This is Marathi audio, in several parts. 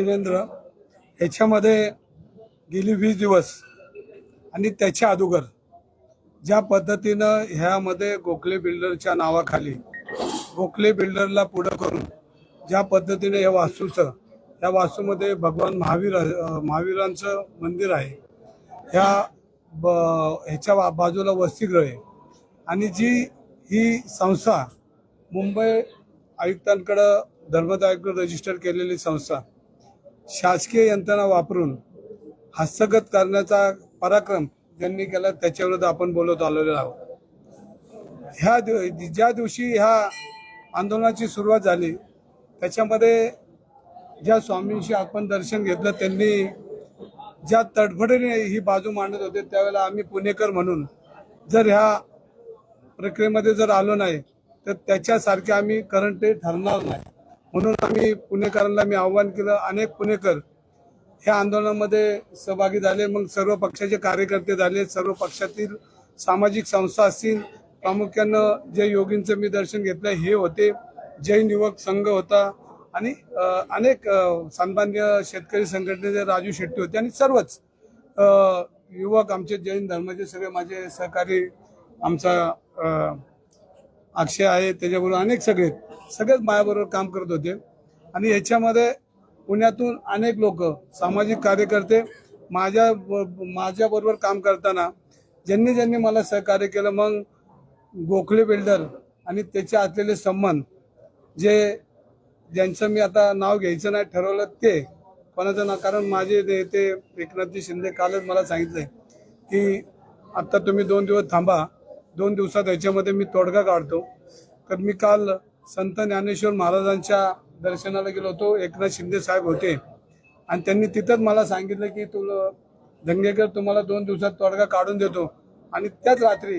देवेंद्र याच्यामध्ये गेली वीस दिवस आणि त्याच्या अगोदर ज्या पद्धतीनं ह्यामध्ये गोखले बिल्डरच्या नावाखाली गोखले बिल्डरला पुढं करून ज्या पद्धतीने या वास्तूचं या वास्तूमध्ये भगवान महावीर महावीरांचं मंदिर आहे ह्या ब ह्याच्या बा- बाजूला वसतिगृह आहे. आणि जी ही संस्था मुंबई आयुक्तांकडं धर्मदायकडं रजिस्टर केलेली संस्था शासकीय यंत्रणा वापरून हस्तगत करण्याचा पराक्रम ज्यांनी केला त्याच्याविरुद्ध आपण बोलत आलेलो आहोत. ह्या दिव- ज्या दिवशी ह्या आंदोलनाची सुरुवात झाली त्याच्यामध्ये ज्या स्वामींशी आपण दर्शन घेतलं त्यांनी ज्या तडफडीने ही बाजू मांडत होते त्यावेळेला आम्ही पुणेकर म्हणून जर ह्या प्रक्रियेमध्ये जर आलो नाही तर त्याच्यासारखे आम्ही करंट ठरणार नाही. म्हणून आम्ही पुणेकरांना मी आव्हान केलं. अनेक पुणेकर ह्या आंदोलनामध्ये सहभागी झाले. मग सर्व पक्षाचे कार्यकर्ते झाले. सर्व पक्षातील सामाजिक संस्था असतील प्रामुख्यानं जे योगींचं मी दर्शन घेतलं हे होते. जैन युवक संघ होता आणि अनेक सन्मान्य शेतकरी संघटनेचे राजू शेट्टी होते आणि सर्वच युवक आमचे जैन धर्माचे सगळे माझे सहकारी आमचा अक्षय आहे त्याच्याबरोबर अनेक सगळे. सगळेच माझ्याबरोबर काम करत होते. आणि याच्यामध्ये पुण्यातून अनेक लोक सामाजिक कार्यकर्ते माझ्या माझ्याबरोबर काम करताना ज्यांनी ज्यांनी मला सहकार्य केलं मग गोखले बिल्डर आणि त्याचे असलेले संबंध जे ज्यांचं मी आता नाव घ्यायचं नाही ठरवलं ते कोणाचं ना कारण माझे नेते एकनाथजी शिंदे कालच मला सांगितलंय की आता तुम्ही दोन दिवस थांबा दोन दिवसात याच्यामध्ये मी तोडगा काढतो. तर मी काल संत ज्ञानेश्वर महाराजांच्या दर्शनाला गेलो होतो. एकनाथ शिंदे साहेब होते. आणि त्यांनी तिथंच मला सांगितलं की तुला धंगेकर तुम्हाला दोन दिवसात तोडगा काढून देतो. आणि त्याच रात्री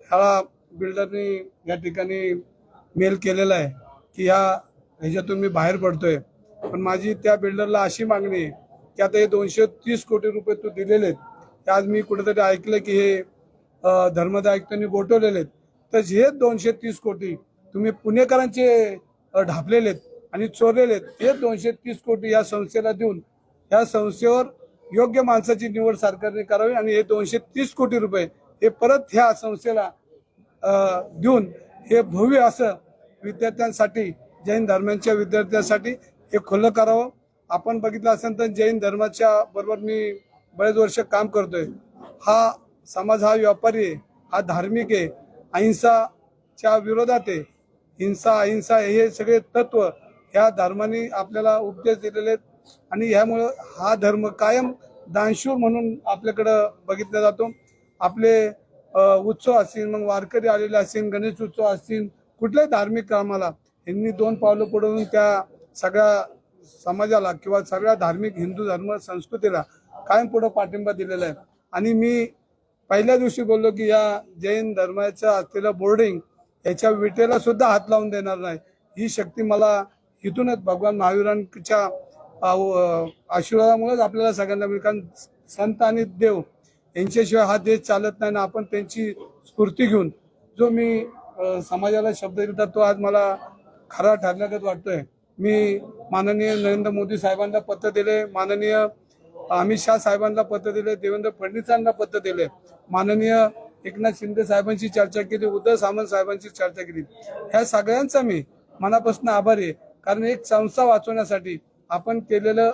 ह्या बिल्डरनी या ठिकाणी मेल केलेला आहे की ह्या ह्याच्यातून मी बाहेर पडतोय. पण माझी त्या बिल्डरला अशी मागणी आहे की आता हे दोनशे तीस कोटी रुपये तू दिलेले आहेत. ते आज मी कुठेतरी ऐकलं की हे अ, धर्मदाय गोठवलेले आहेत. तर हे दोनशे तीस कोटी तुम्ही पुणेकरांचे ढापलेले आहेत आणि चोरलेले आहेत हे दोनशे तीस कोटी या संस्थेला देऊन या संस्थेवर योग्य माणसाची निवड सरकारने करावी आणि हे दोनशे तीस कोटी रुपये हे परत ह्या संस्थेला देऊन हे भव्य असं विद्यार्थ्यांसाठी जैन धर्मांच्या विद्यार्थ्यांसाठी हे खुलं करावं. आपण बघितलं असेल तर जैन धर्माच्या बरोबर मी बरेच वर्ष काम करतोय. हा समाज हा व्यापारी आहे हा धार्मिक आहे अहिंसाच्या विरोधात आहे. हिंसा अहिंसा हे सगळे तत्व ह्या धर्माने आपल्याला उपदेश दिलेले आहेत. आणि ह्यामुळं हा धर्म कायम दानशूर म्हणून आपल्याकडं बघितला जातो. आपले उत्सव असतील मग वारकरी आलेले असतील गणेश उत्सव असतील कुठल्याही धार्मिक कामाला यांनी दोन पावलं पडून त्या सगळ्या समाजाला किंवा सगळ्या धार्मिक हिंदू धर्म संस्कृतीला कायम पुढं पाठिंबा दिलेला आहे. आणि मी पहिल्या दिवशी बोललो की या जैन धर्माचं असलेलं बोर्डिंग याच्या विटेला सुद्धा हात लावून देणार नाही. ही शक्ती मला इथूनच भगवान महावीरांच्या आशीर्वादामुळेच आपल्याला सगळ्यांना मिळेल. कारण संत आणि देव यांच्याशिवाय हा देश चालत नाही ना आपण त्यांची स्फूर्ती घेऊन जो मी समाजाला शब्द दिला तो आज मला खरा ठरल्यागत वाटतोय. मी माननीय नरेंद्र मोदी साहेबांना पत्र दिले माननीय अमित शाह साहेबांना पत्र दिले देवेंद्र फडणवीसांना पत्र दिले माननीय एकनाथ शिंदे साहेबांशी चर्चा केली उद्धव सामंत साहेबांशी चर्चा केली. ह्या सगळ्यांचा मी मनापासून आभारी आहे. कारण एक संस्था वाचवण्यासाठी आपण केलेलं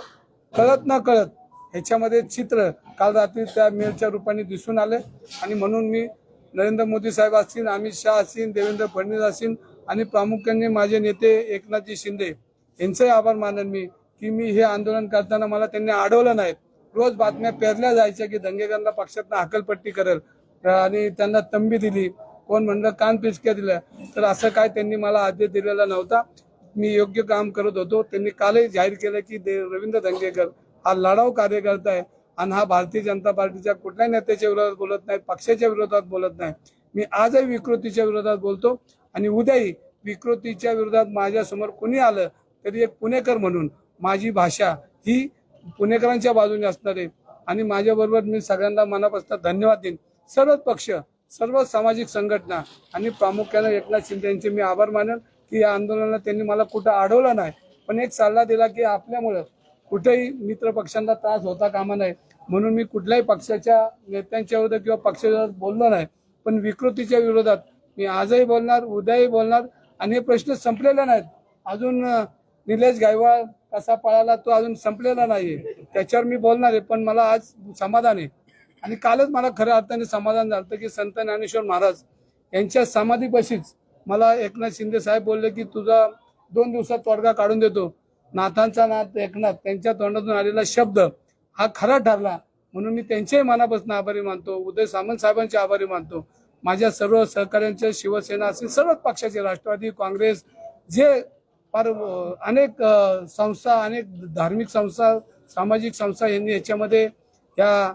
कळत ना कळत ह्याच्यामध्ये चित्र काल रात्री त्या मेलच्या रूपाने दिसून आले. आणि म्हणून मी नरेंद्र मोदी साहेब असतील अमित शहा असतील देवेंद्र फडणवीस असतील आणि प्रामुख्याने माझे नेते एकनाथजी शिंदे यांचाही आभार मानेन मी की मी हे आंदोलन करताना मला त्यांनी अडवलं नाही. रोज बातम्या पेरल्या जायच्या की दंगेकरांना पक्षातनं हकलपट्टी करेल. आणि त्यांना तंबी दिली. कोण म्हणलं कान पिचक्या दिल्या. तर असं काय त्यांनी मला आदेश दिलेला नव्हता. मी योग्य काम करत होतो. त्यांनी कालही जाहीर केलं की दे- रवींद्र धंगेकर हा लढाऊ कार्यकर्ता आहे आणि हा भारतीय जनता पार्टीच्या कुठल्याही नेत्याच्या विरोधात बोलत नाही पक्षाच्या विरोधात बोलत नाही. मी आजही विकृतीच्या विरोधात बोलतो आणि उद्याही विकृतीच्या विरोधात माझ्यासमोर कुणी आलं तरी एक पुणेकर म्हणून माझी भाषा ही पुणेकरांच्या बाजूने असणार आहे. आणि माझ्याबरोबर मी सगळ्यांना मनापासून धन्यवाद देईन. सर्वच पक्ष सर्व सामाजिक संघटना आणि प्रामुख्याने एकनाथ शिंदे यांचे मी आभार मानेन की या आंदोलनाला त्यांनी मला कुठं अडवलं नाही. पण एक सल्ला दिला की आपल्यामुळं कुठेही मित्र पक्षांना त्रास होता कामा नये म्हणून मी कुठल्याही पक्षाच्या नेत्यांच्या विरोधात किंवा पक्षाच्या बोललो नाही. पण विकृतीच्या विरोधात मी आजही बोलणार उद्याही बोलणार आणि हे प्रश्न संपलेले नाहीत. अजून निलेश गायवाळ कसा पळाला तो अजून संपलेला नाही त्याच्यावर मी बोलणार आहे पण मला आज समाधान आहे. आणि कालच मला खऱ्या अर्थाने समाधान झालं की संत ज्ञानेश्वर महाराज यांच्या समाधीपाशीच मला एकनाथ शिंदे साहेब बोलले की तुझा दोन दिवसात तोडगा काढून देतो. नाथांचा नाथ एकनाथ त्यांच्या तोंडातून आलेला शब्द हा खरा ठरला. म्हणून मी त्यांच्याही मनापासून आभारी मानतो. उदय सामंत साहेबांचे आभारी मानतो. माझ्या सर्व सहकाऱ्यांचे शिवसेना असेल सर्वच पक्षाचे राष्ट्रवादी काँग्रेस जे फार अनेक संस्था अनेक धार्मिक संस्था सामाजिक संस्था यांनी याच्यामध्ये या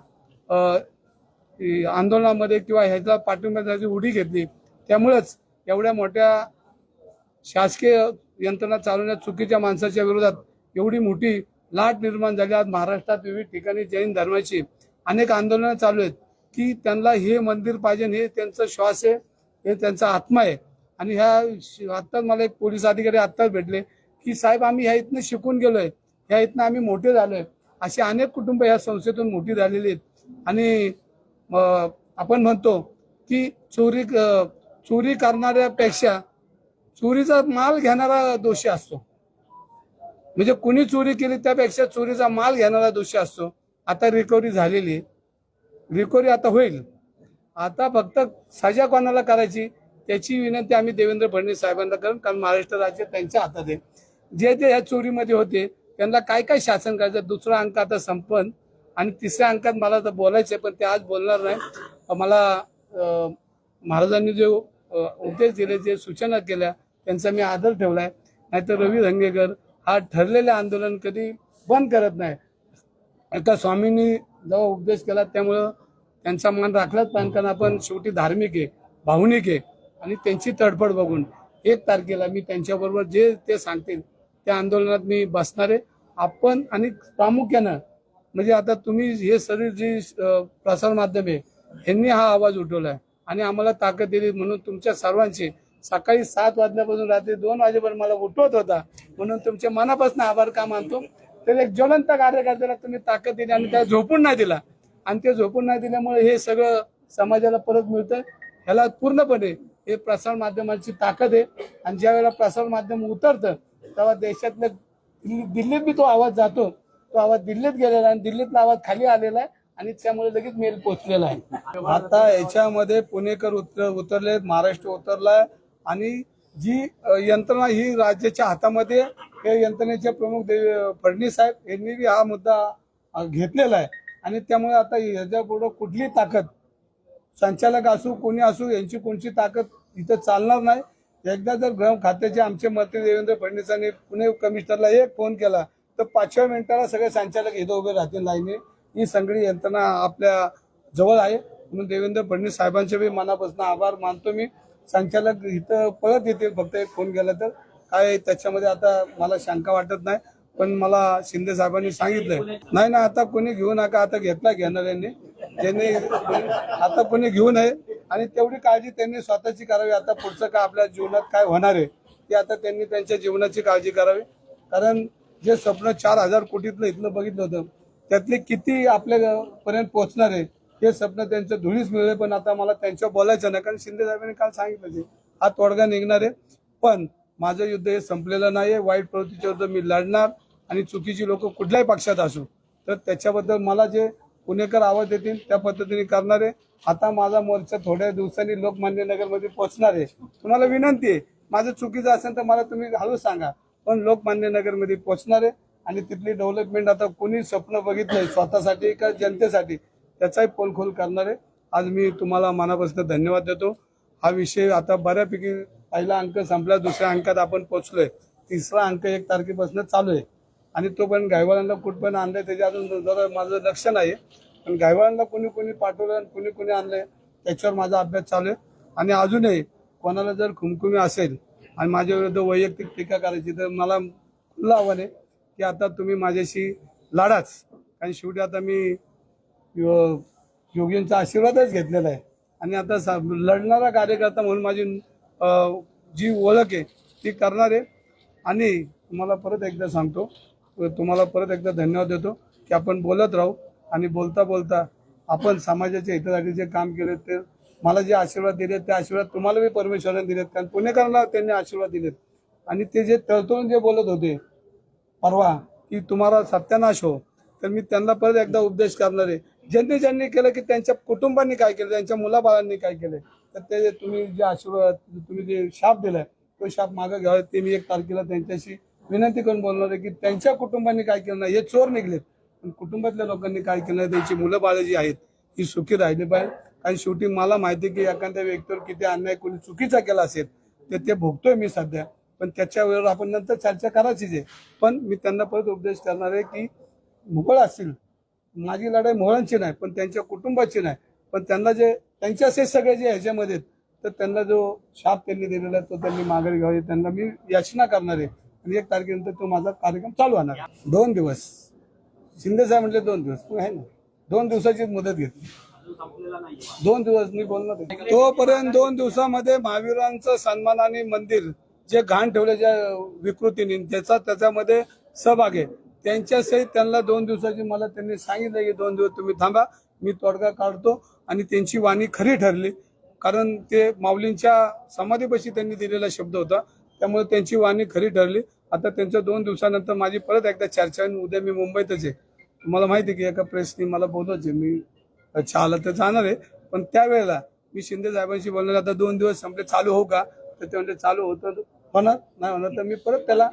आंदोलनामध्ये किंवा ह्याचा पाठिंब्याची उडी घेतली त्यामुळेच एवढ्या मोठ्या शासकीय यंत्रणा चालवण्यात चुकीच्या माणसाच्या विरोधात एवढी मोठी लाट निर्माण झाली. आज महाराष्ट्रात विविध ठिकाणी जैन धर्माची अनेक आंदोलनं चालू आहेत की त्यांना हे मंदिर पाहिजे हे त्यांचा श्वास आहे हे त्यांचा आत्मा आहे. आणि ह्या आत्ताच मला एक पोलीस अधिकारी आत्ताच भेटले की साहेब आम्ही ह्या इथनं शिकून गेलोय. ह्या इथनं आम्ही मोठे झालोय. अशी अनेक कुटुंब या संस्थेतून मोठी झालेली आहेत. आणि आपण म्हणतो की चोरी चोरी करणाऱ्यापेक्षा चोरीचा माल घेणारा दोषी असतो. म्हणजे कुणी चोरी केली त्यापेक्षा चोरीचा माल घेणारा दोषी असतो. आता रिकव्हरी झालेली आहे. रिकव्हरी आता होईल. आता फक्त सजा कोणाला करायची त्याची विनंती आम्ही देवेंद्र फडणवीस साहेबांना करून कारण महाराष्ट्र राज्य त्यांच्या हातात आहे. जे जे या चोरीमध्ये होते त्यांना काय काय शासन करायचं? दुसरा अंक आता संपन. आणि तिसऱ्या अंकात मला तर बोलायचं आहे पण ते आज बोलणार नाही. मला महाराजांनी जे उपदेश दिले जे सूचना केल्या त्यांचा मी आदर ठेवलाय. नाहीतर रवी धंगेकर हा ठरलेले आंदोलन कधी बंद करत नाही. एका स्वामींनी जेव्हा उपदेश केला त्यामुळं त्यांचा मान राखलाच पाहिजे कारण आपण शेवटी धार्मिक आहे भावनिक आहे आणि त्यांची तडफड बघून एक तारखेला मी त्यांच्याबरोबर जे ते सांगतील त्या आंदोलनात मी बसणार आहे. आपण आणि प्रामुख्यानं म्हणजे आता तुम्ही हे सर्व जी प्रसार माध्यमे यांनी हा आवाज उठवला आहे आणि आम्हाला ताकद दिली म्हणून तुमच्या सर्वांची सकाळी सात वाजल्यापासून रात्री दोन वाजेपर्यंत मला उठवत होता. म्हणून तुमच्या मनापासून आभार का मानतो? तर एक ज्वलंत कार्यकर्त्याला तुम्ही ताकद दिली आणि त्याला झोपून नाही दिला. आणि ते झोपून नाही दिल्यामुळे हे सगळं समाजाला परत मिळतं ह्याला पूर्णपणे हे प्रसार माध्यमाची ताकद आहे. आणि ज्या वेळेला प्रसार माध्यम उतरतं तेव्हा देशातल्या दिल्ली- दिल्लीत बी तो आवाज जातो. तो आवाज दिल्लीत गेलेला आहे आणि दिल्लीतला आवाज खाली आलेला आहे आणि त्यामुळे लगेच मेल पोहोचलेला आहे. आता याच्यामध्ये पुणेकर उतर उतरले महाराष्ट्र उतरलाय आणि जी यंत्रणा ही राज्याच्या हातामध्ये हे यंत्रणेचे प्रमुख देव फडणवीस साहेब यांनी बी हा मुद्दा घेतलेला आहे. आणि त्यामुळे आता याच्यापुढं कुठली ताकद संचालक असू कोणी असू यांची कोणची ताकद इथं चालणार नाही. एकदा जर गृह खात्याचे आमचे मंत्री देवेंद्र फडणवीसांनी पुणे कमिशनरला एक फोन केला तर पाचव्या मिनिटाला सगळे संचालक इथं उभे राहतील लाईने ही सगळी यंत्रणा आपल्या जवळ आहे. म्हणून देवेंद्र फडणवीस साहेबांचे बी मनापासून आभार मानतो मी. संचालक इथं परत येतील फक्त एक फोन केला तर. काय त्याच्यामध्ये आता मला शंका वाटत नाही पण मला शिंदे साहेबांनी सांगितलंय. नाही ना आता कोणी घेऊ नका आता घेतला घेणाऱ्यांनी त्यांनी आता कोणी घेऊ नये. आणि तेवढी काळजी त्यांनी स्वतःची करावी. आता पुढचं काय आपल्या जीवनात काय होणार आहे ते आता त्यांनी त्यांच्या जीवनाची काळजी करावी. कारण जे स्वप्न चार हजार कोटीतलं इथलं बघितलं होतं त्यातले किती आपल्यापर्यंत पोहोचणार आहे हे स्वप्न त्यांचं धुळीच मिळले पण आता मला त्यांच्यावर बोलायचं नाही कारण शिंदे साहेबांनी काल सांगितलं ते. हा तोडगा निघणार आहे. पण माझं युद्ध हे संपलेलं नाही आहे वाईट प्रवृत्तीच्या विरुद्ध मी लढणार आणि चुकीची लोक कुठल्याही पक्षात असू. तर त्याच्याबद्दल मला जे पुणेकर आवाज देतील त्या पद्धतीने करणार आहे. आता माझा मोर्चा थोड्या दिवसांनी लोकमान्य नगरमध्ये पोहोचणार आहे. तुम्हाला विनंती आहे माझं चुकीचं असेल तर मला तुम्ही हळू सांगा. पण लोकमान्य नगरमध्ये पोहोचणार आहे. आणि तिथली डेव्हलपमेंट आता कोणी स्वप्न बघितलंय स्वतःसाठी का जनतेसाठी त्याचाही पोलखोल करणार आहे. आज मी तुम्हाला मनापासून धन्यवाद देतो. हा विषय आता बऱ्यापैकी पहिला अंक संपला दुसऱ्या अंकात आपण पोहोचलोय तिसरा अंक एक तारखेपासून चालू आहे. आणि तो पण गायवाळांना कुठपर्यंत आणलाय त्याच्या अजून जरा माझं लक्ष नाही पण गायवाळांना कोणी कोणी पाठवलं आणि कोणी कोणी आणलंय त्याच्यावर माझा अभ्यास चालू आहे. आणि अजूनही कोणाला जर खुमखुमी असेल आणि माझ्याविरुद्ध वैयक्तिक टीका करायची तर मला खुलं आव्हान आहे की आता तुम्ही माझ्याशी लढाच. कारण शेवटी आता मी यो- योगींचा आशीर्वादच घेतलेला आहे. आणि आता सा- लढणारा कार्यकर्ता म्हणून माझी जी ओळख आहे ती करणार आहे. आणि तुम्हाला परत एकदा सांगतो तुम्हाला परत एकदा धन्यवाद देतो की आपण बोलत राहू. आणि बोलता बोलता आपण समाजाच्या हितासाठी जे काम केले ते मला जे आशीर्वाद दिलेत ते आशीर्वाद तुम्हाला बी परमेश्वराने दिलेत. कारण पुणेकरांना त्यांनी आशीर्वाद दिलेत. आणि ते जे तळतळून जे बोलत होते परवा की तुम्हाला सत्यानाश हो तर मी त्यांना परत एकदा उपदेश करणार आहे. ज्यांनी ज्यांनी केलं की त्यांच्या कुटुंबांनी काय केलं त्यांच्या मुलाबाळांनी काय केलं तर ते तुम्ही जे आशीर्वाद तुम्ही जे शाप दिलाय तो शाप मागं घ्यावा. ते मी एक तारखेला त्यांच्याशी विनंती करून बोलणार आहे की त्यांच्या कुटुंबांनी काय केलं नाही हे चोर निघलेत. पण कुटुंबातल्या लोकांनी काय केलं त्यांची मुलं बाळं जी आहेत ही सुखी राहिली पाहिजे. आणि शेवटी मला माहिती आहे की एखाद्या व्यक्तीवर किती अन्याय कोणी चुकीचा केला असेल तर ते भोगतोय मी सध्या. पण त्याच्यावर आपण नंतर चर्चा करायचीच आहे. पण मी त्यांना परत उपदेश करणार आहे की मोहळ असतील माझी लढाई मोहळांची नाही पण त्यांच्या कुटुंबाची नाही. पण त्यांना जे त्यांचे असे सगळे जे ह्याच्यामध्ये आहेत, तर त्यांना जो शाप त्यांनी दिलेला आहे तो त्यांनी माघारी घ्यावी. त्यांना मी याचना करणार आहे. आणि एक तारखेनंतर तो माझा कार्यक्रम चालू होणार. दोन दिवस. शिंदे साहेब म्हटले दोन दिवस. तू आहे ना? दोन दिवसाची मुदत घेतली. दोन दिवस मी बोलणार तोपर्यंत दोन दिवसामध्ये महावीरांचं सन्मान आणि मंदिर जे घाण ठेवल्याच्या ज्या विकृतीने त्याचा त्याच्यामध्ये सहभाग आहे. त्यांच्या सहित त्यांना दोन दिवसाची मला त्यांनी सांगितलं की दोन दिवस तुम्ही थांबा मी तोडगा काढतो आणि त्यांची वाणी खरी ठरली. कारण ते माऊलींच्या समाधीपाशी त्यांनी दिलेला शब्द होता त्यामुळे त्यांची वाणी खरी ठरली. आता त्यांच्या दोन दिवसानंतर माझी परत एकदा चर्चा आणि उद्या मी मुंबईतच आहे. तुम्हाला माहिती आहे की एका प्रेसनी मला बोलवायचे मी आलं तर जाणार आहे. पण त्यावेळेला मी शिंदे साहेबांशी बोलणार आता दोन दिवस संपले चालू हो का? तर ते म्हणजे चालू होतं. होणार नाही होणार तर मी परत त्याला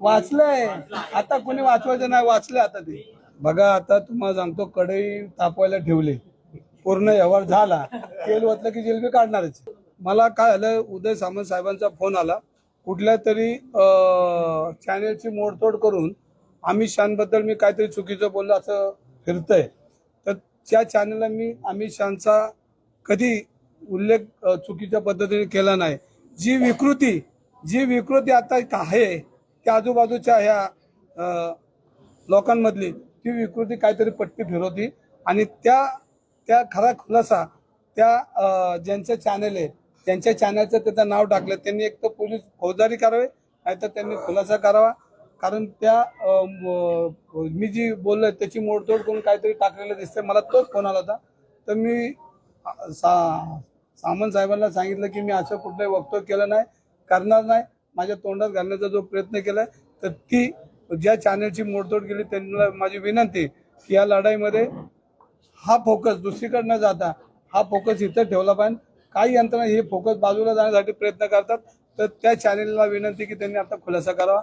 वाचलंय. आता कोणी वाचवायचं नाही वाचलंय आता ते. बघा आता तुम्हाला सांगतो कढई तापवायला ठेवले. पूर्ण व्यवहार झाला. तेल वाचलं की जिलबी काढणारच. मला काय झालं उदय सामंत साहेबांचा फोन आला. कुठल्या तरी चॅनेलची मोडतोड करून अमित शहाबद्दल मी काहीतरी चुकीचं बोललो असं फिरतंय. त्या चॅनलला मी अमित शहाचा कधी उल्लेख चुकीच्या पद्धतीने केला नाही. जी विकृती जी विकृती आता आहे त्या आजूबाजूच्या ह्या लोकांमधली ती विकृती काहीतरी पट्टी फिरवती. आणि त्या त्या खरा खुलासा त्या ज्यांचं चॅनल आहे त्यांच्या चॅनलचं त्याचं नाव टाकलं. त्यांनी एक तर पोलीस फौजदारी करावे नाहीतर त्यांनी खुलासा करावा. कारण त्या मी जी बोललोय त्याची मोडतोड करून काहीतरी टाकलेलं दिसतंय. मला तोच फोन आला होता. तर मी सा सामंत साहेबांना सांगितलं की मी असं कुठलंही वक्तव्य केलं नाही करणार नाही. माझ्या तोंडात घालण्याचा जो प्रयत्न केलाय तर ती ज्या चॅनलची मोडतोड केली त्यांना माझी विनंती की या लढाईमध्ये हा फोकस दुसरीकडे न जाता. हा फोकस इथं ठेवला पाहिजे. काही यंत्रणा हे फोकस बाजूला जाण्यासाठी प्रयत्न करतात. तर त्या चॅनेलला विनंती की त्यांनी आता खुलासा करावा.